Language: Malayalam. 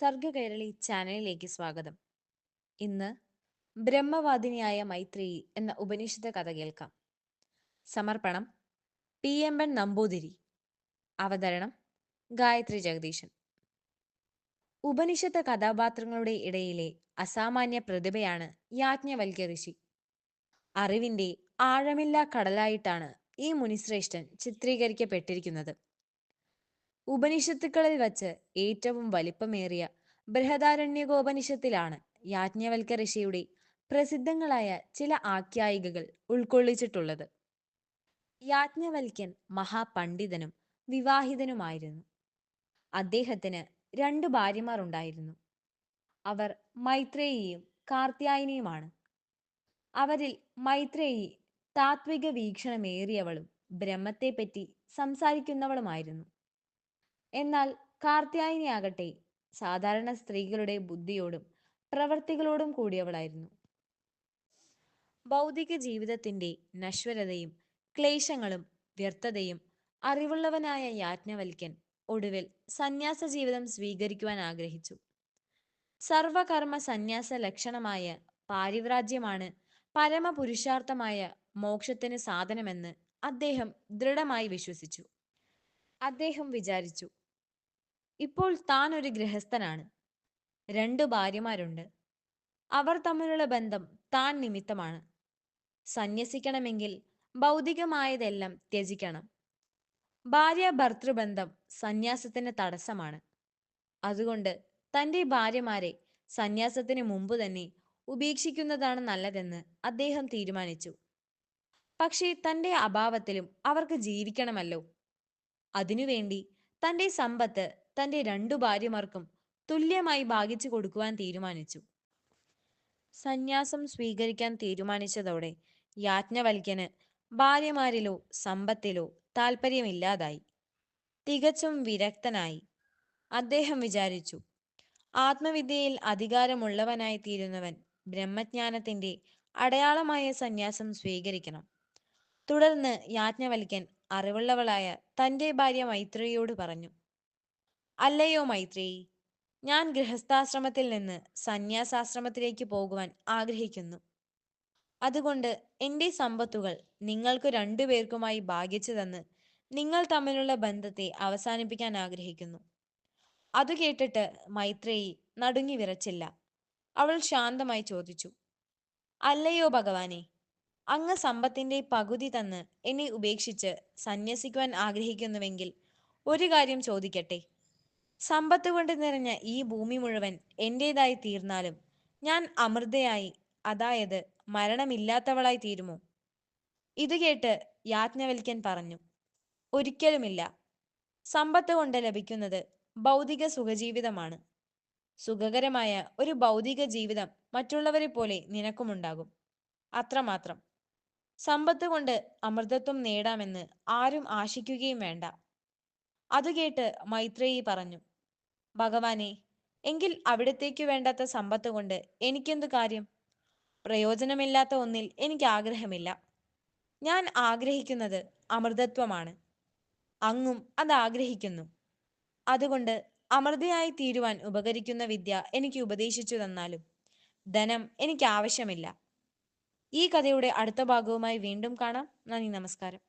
സർഗകൈരളി ചാനലിലേക്ക് സ്വാഗതം. ഇന്ന് ബ്രഹ്മവാദിനിയായ മൈത്രേയി എന്ന ഉപനിഷത്ത് കഥ കേൾക്കാം. സമർപ്പണം പി എം എൻ നമ്പൂതിരി. അവതരണം ഗായത്രി ജഗദീശൻ. ഉപനിഷത്ത് കഥാപാത്രങ്ങളുടെ ഇടയിലെ അസാമാന്യ പ്രതിഭയാണ് യാജ്ഞവൽക്യ ഋഷി. അറിവിന്റെ ആഴമില്ലാ കടലായിട്ടാണ് ഈ മുനിശ്രേഷ്ഠൻ ചിത്രീകരിക്കപ്പെട്ടിരിക്കുന്നത്. ഉപനിഷത്തുക്കളിൽ വച്ച് ഏറ്റവും വലിപ്പമേറിയ ബൃഹദാരണ്യകോപനിഷത്തിലാണ് യാജ്ഞവൽക്ക ഋഷിയുടെ പ്രസിദ്ധങ്ങളായ ചില ആഖ്യായികകൾ ഉൾക്കൊള്ളിച്ചിട്ടുള്ളത്. യാജ്ഞവൽക്യൻ മഹാപണ്ഡിതനും വിവാഹിതനുമായിരുന്നു. അദ്ദേഹത്തിന് രണ്ടു ഭാര്യമാർ ഉണ്ടായിരുന്നു അവർ മൈത്രേയിയും കാർത്യായനിയുമാണ്. അവരിൽ മൈത്രേയി താത്വിക വീക്ഷണമേറിയവളും ബ്രഹ്മത്തെപ്പറ്റി സംസാരിക്കുന്നവളുമായിരുന്നു. എന്നാൽ കാർത്യായനിയാകട്ടെ സാധാരണ സ്ത്രീകളുടെ ബുദ്ധിയോടും പ്രവർത്തികളോടും കൂടിയവളായിരുന്നു. ഭൗതിക ജീവിതത്തിന്റെ നശ്വരതയും ക്ലേശങ്ങളും വ്യർത്ഥതയും അറിവുള്ളവനായ യാജ്ഞവൽക്കൻ ഒടുവിൽ സന്യാസ ജീവിതം സ്വീകരിക്കുവാൻ ആഗ്രഹിച്ചു. സർവകർമ്മ സന്യാസ ലക്ഷണമായ പാരിവ്രാജ്യമാണ് പരമപുരുഷാർത്ഥമായ മോക്ഷത്തിന് സാധനമെന്ന് അദ്ദേഹം ദൃഢമായി വിശ്വസിച്ചു. അദ്ദേഹം വിചാരിച്ചു ഇപ്പോൾ താൻ ഒരു ഗൃഹസ്ഥനാണ്. രണ്ട് ഭാര്യമാരുണ്ട്. അവർ തമ്മിലുള്ള ബന്ധം താൻ നിമിത്തമാണ്. സന്യസിക്കണമെങ്കിൽ ഭൗതികമായതെല്ലാം ത്യജിക്കണം. ഭാര്യ ഭർത്തൃബന്ധം സന്യാസത്തിന് തടസ്സമാണ്. അതുകൊണ്ട് തന്റെ ഭാര്യമാരെ സന്യാസത്തിന് മുമ്പ് തന്നെ ഉപേക്ഷിക്കുന്നതാണ് നല്ലതെന്ന് അദ്ദേഹം തീരുമാനിച്ചു. പക്ഷേ തന്റെ അഭാവത്തിലും അവർക്ക് ജീവിക്കണമല്ലോ. അതിനുവേണ്ടി തന്റെ സമ്പത്ത് തന്റെ രണ്ടു ഭാര്യമാർക്കും തുല്യമായി ഭാഗിച്ചു കൊടുക്കുവാൻ തീരുമാനിച്ചു. സന്യാസം സ്വീകരിക്കാൻ തീരുമാനിച്ചതോടെ യാജ്ഞവൽക്യന് ഭാര്യമാരിലോ സമ്പത്തിലോ താല്പര്യമില്ലാതായി തികച്ചും വിരക്തനായി. അദ്ദേഹം വിചാരിച്ചു ആത്മവിദ്യയിൽ അധികാരമുള്ളവനായി തീരുന്നവൻ ബ്രഹ്മജ്ഞാനത്തിന്റെ അടയാളമായ സന്യാസം സ്വീകരിക്കണം. തുടർന്ന് യാജ്ഞവൽക്കൻ അറിവുള്ളവളായ തന്റെ ഭാര്യ മൈത്രിയോട് പറഞ്ഞു അല്ലയോ മൈത്രിയി ഞാൻ ഗൃഹസ്ഥാശ്രമത്തിൽ നിന്ന് സന്യാസാശ്രമത്തിലേക്ക് പോകുവാൻ ആഗ്രഹിക്കുന്നു. അതുകൊണ്ട് എന്റെ സമ്പത്തുകൾ നിങ്ങൾക്ക് രണ്ടുപേർക്കുമായി ഭാഗ്യച്ചു തന്ന് നിങ്ങൾ തമ്മിലുള്ള ബന്ധത്തെ അവസാനിപ്പിക്കാൻ ആഗ്രഹിക്കുന്നു. അത് കേട്ടിട്ട് മൈത്രേയി നടുങ്ങി വിറച്ചില്ല. അവൾ ശാന്തമായി ചോദിച്ചു. അല്ലയോ ഭഗവാനെ അങ്ങ് സമ്പത്തിന്റെ പകുതി തന്ന് എന്നെ ഉപേക്ഷിച്ച് സന്യസിക്കുവാൻ ആഗ്രഹിക്കുന്നുവെങ്കിൽ ഒരു കാര്യം ചോദിക്കട്ടെ? സമ്പത്ത് കൊണ്ട് നിറഞ്ഞ ഈ ഭൂമി മുഴുവൻ എന്റേതായി തീർന്നാലും ഞാൻ അമൃതയായി അതായത് മരണമില്ലാത്തവളായി തീരുമോ? ഇത് കേട്ട് യാജ്ഞവൽക്കൻ പറഞ്ഞു ഒരിക്കലുമില്ല. സമ്പത്ത് കൊണ്ട് ലഭിക്കുന്നത് ഭൗതിക സുഖജീവിതമാണ്. സുഖകരമായ ഒരു ഭൗതിക ജീവിതം മറ്റുള്ളവരെ പോലെ നിനക്കുമുണ്ടാകും. അത്രമാത്രം. സമ്പത്ത് കൊണ്ട് അമൃതത്വം നേടാമെന്ന് ആരും ആശിക്കുകയും വേണ്ട. അത് കേട്ട് മൈത്രേയി പറഞ്ഞു ഭഗവാനെ എങ്കിൽ അവിടത്തേക്ക് വേണ്ടാത്ത സമ്പത്ത് കൊണ്ട് എനിക്കെന്ത് കാര്യം? പ്രയോജനമില്ലാത്ത ഒന്നിൽ എനിക്ക് ആഗ്രഹമില്ല. ഞാൻ ആഗ്രഹിക്കുന്നത് അമൃതത്വമാണ്. അങ്ങും അത് ആഗ്രഹിക്കുന്നു. അതുകൊണ്ട് അമൃതയായി തീരുവാൻ ഉപകരിക്കുന്ന വിദ്യ എനിക്ക് ഉപദേശിച്ചു തന്നാലും ധനം എനിക്ക് ആവശ്യമില്ല ഈ കഥയുടെ അടുത്ത ഭാഗവുമായി വീണ്ടും കാണാം. നന്ദി നമസ്കാരം.